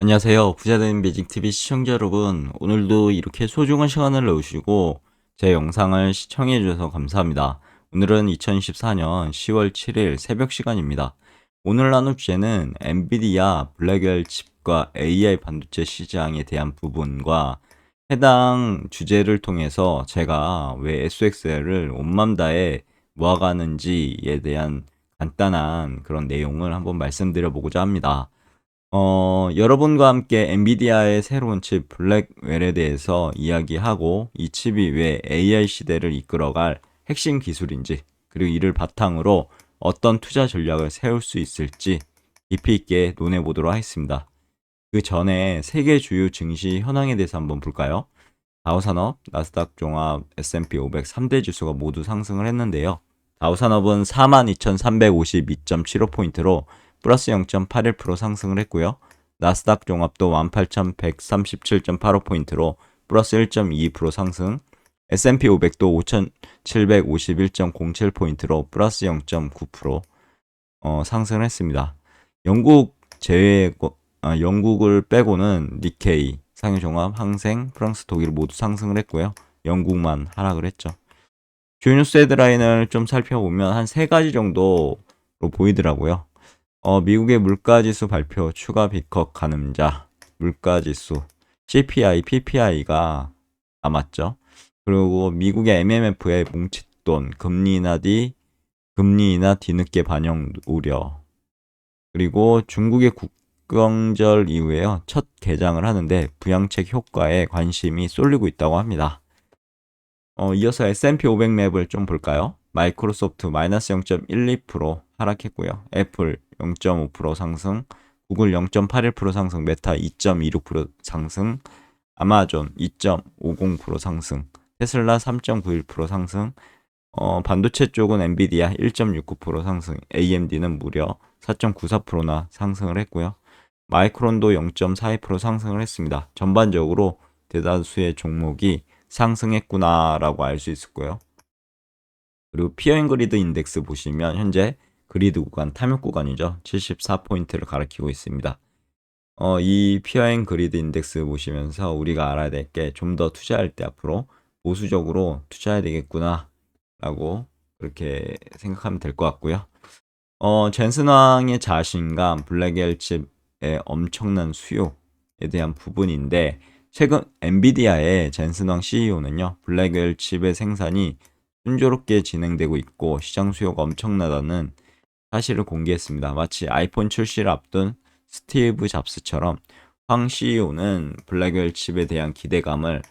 안녕하세요. 부자된 매직TV 시청자 여러분. 오늘도 이렇게 소중한 시간을 내주시고 제 영상을 시청해 주셔서 감사합니다. 오늘은 2024년 10월 7일 새벽 시간입니다. 오늘 나눌 주제는 엔비디아 블랙웰 칩과 AI 반도체 시장에 대한 부분과 해당 주제를 통해서 제가 왜 SXL을 온맘 다해 모아가는지에 대한 간단한 그런 내용을 한번 말씀드려 보고자 합니다. 어, 여러분과 함께 엔비디아의 새로운 칩 블랙웰에 대해서 이야기하고 이 칩이 왜 AI 시대를 이끌어갈 핵심 기술인지 그리고 이를 바탕으로 어떤 투자 전략을 세울 수 있을지 깊이 있게 논해 보도록 하겠습니다. 그 전에 세계 주요 증시 현황에 대해서 한번 볼까요? 다우산업, 나스닥 종합, S&P 500 3대 지수가 모두 상승을 했는데요. 다우산업은 42,352.75포인트로 플러스 0.81% 상승을 했고요. 나스닥 종합도 18,137.85포인트로 플러스 1.22% 상승, S&P 500도 5,751.07포인트로 플러스 0.9% 어, 상승을 했습니다. 영국 제외, 아, 영국을 빼고는 니케이, 상해종합, 항생, 프랑스, 독일 모두 상승을 했고요. 영국만 하락을 했죠. 주요 뉴스 헤드라인을 좀 살펴보면 한 세 가지 정도로 보이더라고요. 어, 미국의 물가지수 발표 추가 비컷 가늠자 물가지수 CPI, PPI가 남았죠. 그리고 미국의 MMF의 뭉칫돈 금리 인하 뒤 금리 인하 뒤늦게 반영 우려 그리고 중국의 국경절 이후에요 첫 개장을 하는데 부양책 효과에 관심이 쏠리고 있다고 합니다. 어, 이어서 S&P 500 맵을 좀 볼까요? 마이크로소프트 마이너스 0.12% 하락했고요. 애플 0.5% 상승, 구글 0.81% 상승, 메타 2.26% 상승, 아마존 2.50% 상승, 테슬라 3.91% 상승, 어, 반도체 쪽은 엔비디아 1.69% 상승, AMD는 무려 4.94%나 상승을 했고요. 마이크론도 0.42% 상승을 했습니다. 전반적으로 대다수의 종목이 상승했구나라고 알수 거예요. 그리고 피어앤그리드 인덱스 보시면 현재 그리드 구간, 탐욕 구간이죠. 74포인트를 가리키고 있습니다. 어, 이 피어앤 그리드 인덱스 보시면서 우리가 알아야 될 게 좀 더 투자할 때 앞으로 보수적으로 투자해야 되겠구나 라고 그렇게 생각하면 될 것 같고요. 어, 젠슨왕의 자신감, 블랙엘 칩의 엄청난 수요에 대한 부분인데 최근 엔비디아의 젠슨왕 CEO는요, 블랙웰 칩의 생산이 순조롭게 진행되고 있고 시장 수요가 엄청나다는 사실을 공개했습니다. 마치 아이폰 출시를 앞둔 스티브 잡스처럼 황 CEO는 블랙웰 칩에 대한 기대감을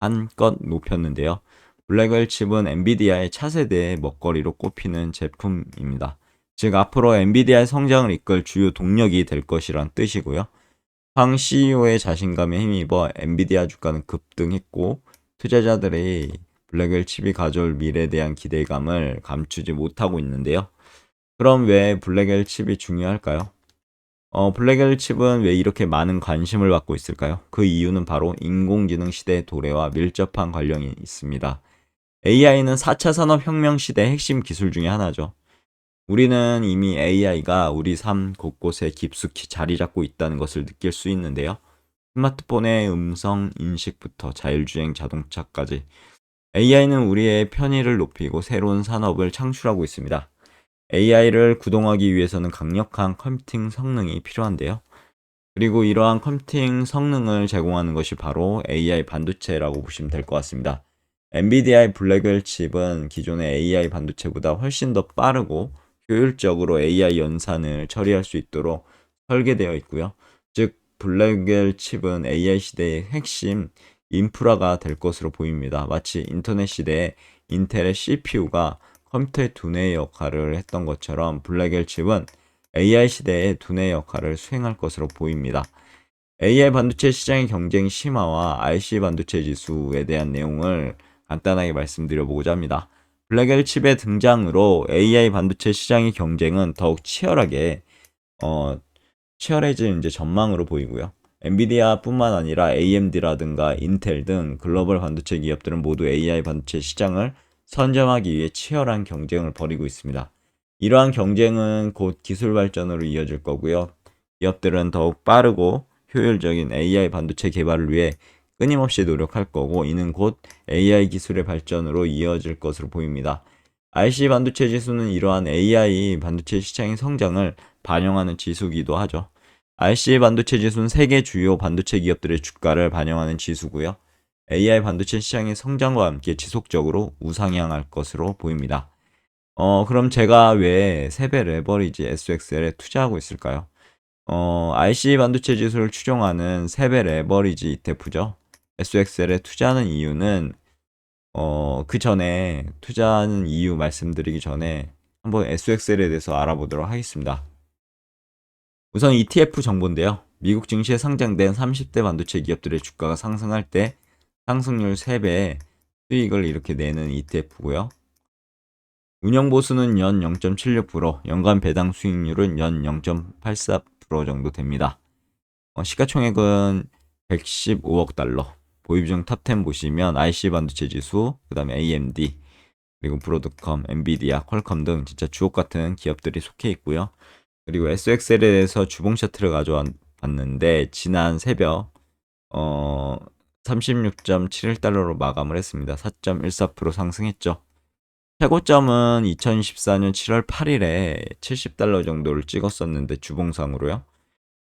한껏 높였는데요. 블랙웰 칩은 엔비디아의 차세대의 먹거리로 꼽히는 제품입니다. 즉 앞으로 엔비디아의 성장을 이끌 주요 동력이 될 것이란 뜻이고요. 황 CEO의 자신감에 힘입어 엔비디아 주가는 급등했고 투자자들의 블랙웰 칩이 가져올 미래에 대한 기대감을 감추지 못하고 있는데요. 그럼 왜 블랙웰 칩이 중요할까요? 어, 블랙웰 칩은 왜 이렇게 많은 관심을 받고 있을까요? 그 이유는 바로 인공지능 시대의 도래와 밀접한 관련이 있습니다. AI는 4차 산업혁명 시대의 핵심 기술 중의 하나죠. 우리는 이미 AI가 우리 삶 곳곳에 깊숙이 자리 잡고 있다는 것을 느낄 수 있는데요. 스마트폰의 음성 인식부터 자율주행 자동차까지 AI는 우리의 편의를 높이고 새로운 산업을 창출하고 있습니다. AI를 구동하기 위해서는 강력한 컴퓨팅 성능이 필요한데요. 그리고 이러한 컴퓨팅 성능을 제공하는 것이 바로 AI 반도체라고 보시면 될 것 같습니다. 엔비디아의 블랙웰 칩은 기존의 AI 반도체보다 훨씬 더 빠르고 효율적으로 AI 연산을 처리할 수 있도록 설계되어 있고요. 즉 블랙웰 칩은 AI 시대의 핵심 인프라가 될 것으로 보입니다. 마치 인터넷 시대에 인텔의 CPU가 컴퓨터의 두뇌의 역할을 했던 것처럼 블랙웰 칩은 AI 시대의 두뇌 역할을 수행할 것으로 보입니다. AI 반도체 시장의 경쟁 심화와 RC 반도체 지수에 대한 내용을 간단하게 말씀드려보고자 합니다. 블랙웰 칩의 등장으로 AI 반도체 시장의 경쟁은 더욱 치열하게 어, 치열해진 이제 전망으로 보이고요. 엔비디아뿐만 아니라 AMD라든가 인텔 등 글로벌 반도체 기업들은 모두 AI 반도체 시장을 선점하기 위해 치열한 경쟁을 벌이고 있습니다. 이러한 경쟁은 곧 기술 발전으로 이어질 거고요. 기업들은 더욱 빠르고 효율적인 AI 반도체 개발을 위해 끊임없이 노력할 거고 이는 곧 AI 기술의 발전으로 이어질 것으로 보입니다. IC 반도체 지수는 이러한 AI 반도체 시장의 성장을 반영하는 지수기도 하죠. IC 반도체 지수는 세계 주요 반도체 기업들의 주가를 반영하는 지수고요. AI 반도체 시장의 성장과 함께 지속적으로 우상향할 것으로 보입니다. 어, 그럼 제가 왜 세배 레버리지 SXL에 투자하고 있을까요? 어, IC 반도체 지수를 추종하는 세배 레버리지 ETF죠. SXL에 투자하는 이유는 어, 그 전에 투자하는 이유 말씀드리기 전에 한번 SXL에 대해서 알아보도록 하겠습니다. 우선 ETF 정보인데요. 미국 증시에 상장된 30대 반도체 기업들의 주가가 상승할 때 상승률 3배의 수익을 이렇게 내는 ETF고요. 운영 보수는 연 0.76%, 연간 배당 수익률은 연 0.84% 정도 됩니다. 어, 시가총액은 115억 달러. 보유 중 탑 10 보시면 IC 반도체 지수, 그 다음에 AMD, 그리고 브로드컴, 엔비디아, 퀄컴 등 진짜 주옥 같은 기업들이 속해 있고요. 그리고 SXL에 대해서 주봉 차트를 가져왔는데 지난 새벽 어 36.71달러로 마감을 했습니다. 4.14% 상승했죠. 최고점은 2014년 7월 8일에 70달러 정도를 찍었었는데 주봉상으로요.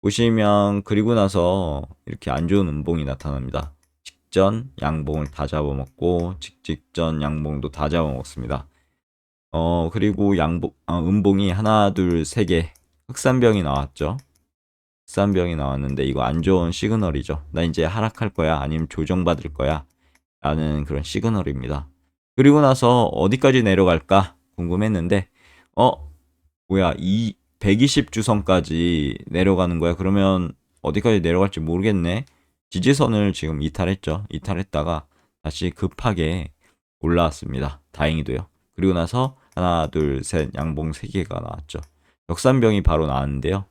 보시면 그리고 나서 이렇게 안 좋은 음봉이 나타납니다. 직전 양봉을 다 잡아먹고 직직전 양봉도 다 잡아먹습니다. 어 그리고 양봉 아, 음봉이 하나 둘 세 개 흑산병이 나왔죠. 흑산병이 나왔는데 이거 안 좋은 시그널이죠. 나 이제 하락할 거야 아니면 조정받을 거야 라는 그런 시그널입니다. 그리고 나서 어디까지 내려갈까 궁금했는데 어 뭐야 이 120주선까지 내려가는 거야. 그러면 어디까지 내려갈지 모르겠네. 지지선을 지금 이탈했죠. 이탈했다가 다시 급하게 올라왔습니다. 다행히도요. 그리고 나서 하나, 둘, 셋, 양봉 세 개가 나왔죠. 역산병이 바로 나왔는데요.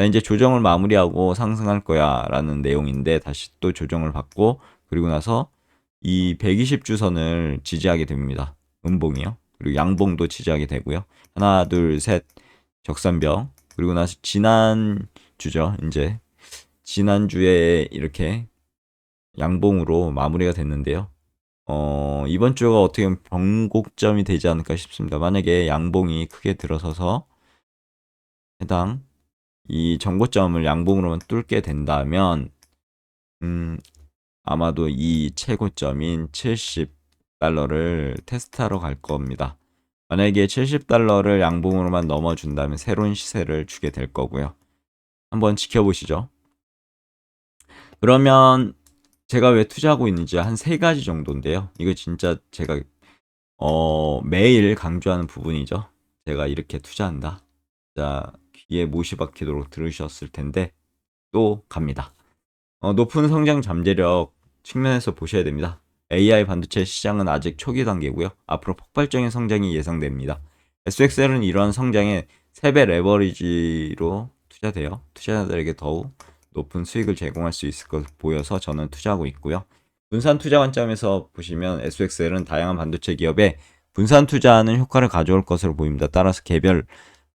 나 이제 조정을 마무리하고 상승할 거야 라는 내용인데 다시 또 조정을 받고 그리고 나서 이 120주선을 지지하게 됩니다. 음봉이요. 그리고 양봉도 지지하게 되고요. 하나, 둘, 셋, 적산병. 그리고 나서 지난 주죠. 이제 지난 주에 이렇게 양봉으로 마무리가 됐는데요. 어, 이번 주가 어떻게 보면 변곡점이 되지 않을까 싶습니다. 만약에 양봉이 크게 들어서서 해당 이 정고점을 양봉으로만 뚫게 된다면 음, 아마도 이 최고점인 70달러를 테스트하러 갈 겁니다. 만약에 70달러를 양봉으로만 넘어준다면 새로운 시세를 주게 될 거고요. 한번 지켜보시죠. 그러면 제가 왜 투자하고 있는지 한 세 가지 정도인데요. 이거 진짜 제가 어, 매일 강조하는 부분이죠. 제가 이렇게 투자한다. 자, 귀에 못이 박히도록 들으셨을 텐데 또 갑니다. 어, 높은 성장 잠재력 측면에서 보셔야 됩니다. AI 반도체 시장은 아직 초기 단계고요. 앞으로 폭발적인 성장이 예상됩니다. SXL은 이러한 성장에 3배 레버리지로 투자돼요. 투자자들에게 더욱 높은 수익을 제공할 수 있을 것 보여서 저는 투자하고 있고요. 분산 투자 관점에서 보시면 SXL은 다양한 반도체 기업에 분산 투자하는 효과를 가져올 것으로 보입니다. 따라서 개별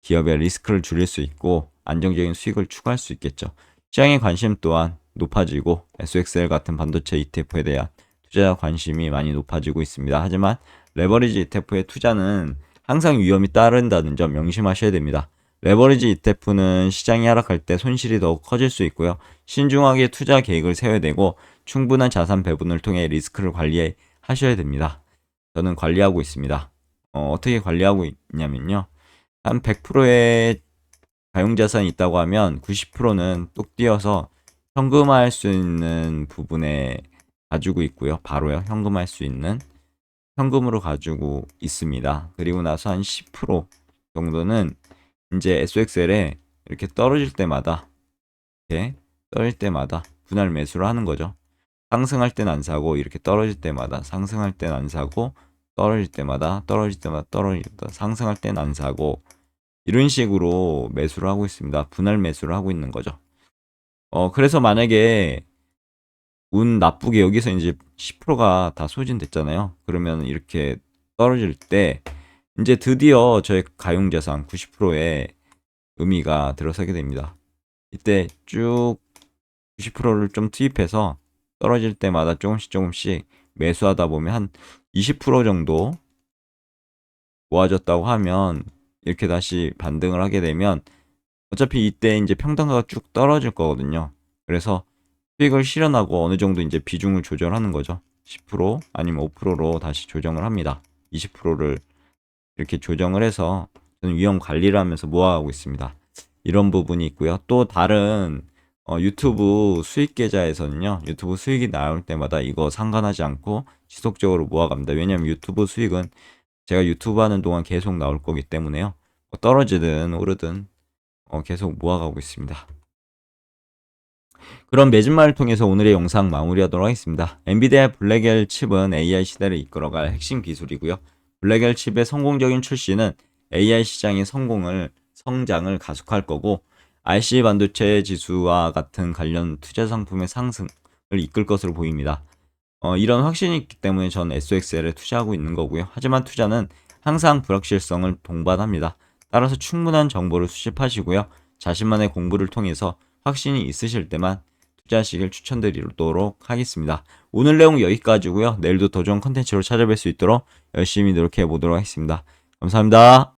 기업의 리스크를 줄일 수 있고 안정적인 수익을 추구할 수 있겠죠. 시장의 관심 또한 높아지고 SXL 같은 반도체 ETF에 대한 투자 관심이 많이 높아지고 있습니다. 하지만 레버리지 ETF의 투자는 항상 위험이 따른다는 점 명심하셔야 됩니다. 레버리지 ETF는 시장이 하락할 때 손실이 더욱 커질 수 있고요. 신중하게 투자 계획을 세워야 되고 충분한 자산 배분을 통해 리스크를 관리하셔야 됩니다. 저는 관리하고 있습니다. 어, 떻게 관리하고 있냐면요. 한 100%의 가용자산이 있다고 하면 90%는 뚝 띄어서 현금화할 수 있는 부분에 가지고 있고요. 바로요. 현금할 수 있는 현금으로 가지고 있습니다. 그리고 나서 한 10% 정도는 이제 SXL에 이렇게 떨어질 때마다 이렇게 떨어질 때마다 분할 매수를 하는 거죠. 상승할 땐 안 사고 이렇게 떨어질 때마다 상승할 땐 안 사고 떨어질 때마다 떨어질 때마다 떨어질 때마다 상승할 땐 안 사고 이런 식으로 매수를 하고 있습니다. 분할 매수를 하고 있는 거죠. 어 그래서 만약에 운 나쁘게 여기서 이제 10%가 다 소진됐잖아요. 그러면 이렇게 떨어질 때 이제 드디어 저의 가용자산 90%의 의미가 들어서게 됩니다. 이때 쭉 90%를 좀 투입해서 떨어질 때마다 조금씩 조금씩 매수하다 보면 한 20% 정도 모아졌다고 하면 이렇게 다시 반등을 하게 되면 어차피 이때 이제 평단가가 쭉 떨어질 거거든요. 그래서 수익을 실현하고 어느 정도 이제 비중을 조절하는 거죠. 10% 아니면 5%로 다시 조정을 합니다. 20%를 이렇게 조정을 해서 저는 위험 관리를 하면서 모아가고 있습니다. 이런 부분이 있고요. 또 다른 어, 유튜브 수익 계좌에서는요. 유튜브 수익이 나올 때마다 이거 상관하지 않고 지속적으로 모아갑니다. 왜냐하면 유튜브 수익은 제가 유튜브 하는 동안 계속 나올 거기 때문에요. 뭐 떨어지든 오르든 어, 계속 모아가고 있습니다. 그럼 매진말을 통해서 오늘의 영상 마무리하도록 하겠습니다. 엔비디아 블랙엘 칩은 AI 시대를 이끌어갈 핵심 기술이고요. 블랙엘 칩의 성공적인 출시는 AI 시장의 성공을 성장을 가속할 거고 IC 반도체 지수와 같은 관련 투자 상품의 상승을 이끌 것으로 보입니다. 어, 이런 확신이 있기 때문에 전 SOXL에 투자하고 있는 거고요. 하지만 투자는 항상 불확실성을 동반합니다. 따라서 충분한 정보를 수집하시고요. 자신만의 공부를 통해서 확신이 있으실 때만 투자하시길 추천드리도록 하겠습니다. 오늘 내용 여기까지고요. 내일도 더 좋은 컨텐츠로 찾아뵐 수 있도록 열심히 노력해 보도록 하겠습니다. 감사합니다.